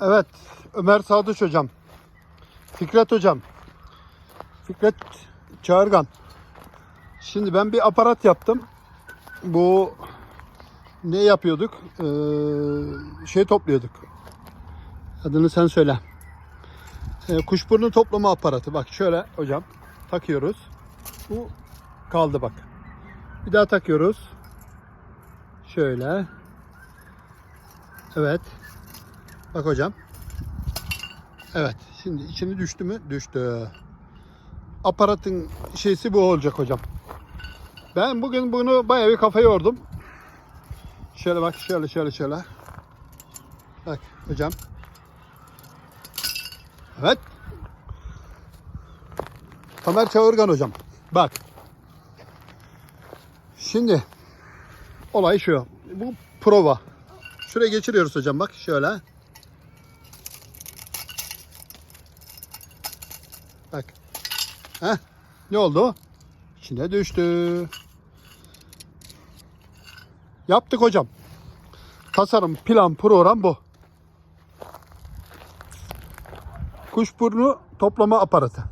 Evet, Ömer Sadıç hocam. Fikret hocam. Fikret Çağırgan. Şimdi ben bir aparat yaptım. Bu ne yapıyorduk? Ee, şey topluyorduk. Adını sen söyle. Ee, kuşburnu toplama aparatı. Bak şöyle hocam takıyoruz. Bu kaldı bak. Bir daha takıyoruz. Şöyle. Evet. Bak hocam. Evet. Şimdi içine düştü mü? Düştü. Aparatın şeysi bu olacak hocam. Ben bugün bunu bayağı bir kafa yordum. Şöyle bak şöyle şöyle şöyle. Bak hocam. Evet. Tamer Çağırgan hocam. Bak. Şimdi olay şu. Bu prova. Şuraya geçiriyoruz hocam bak şöyle. Bak. Heh. Ne oldu? İçine düştü. Yaptık hocam. Tasarım, plan, program bu. Kuşburnu toplama aparatı.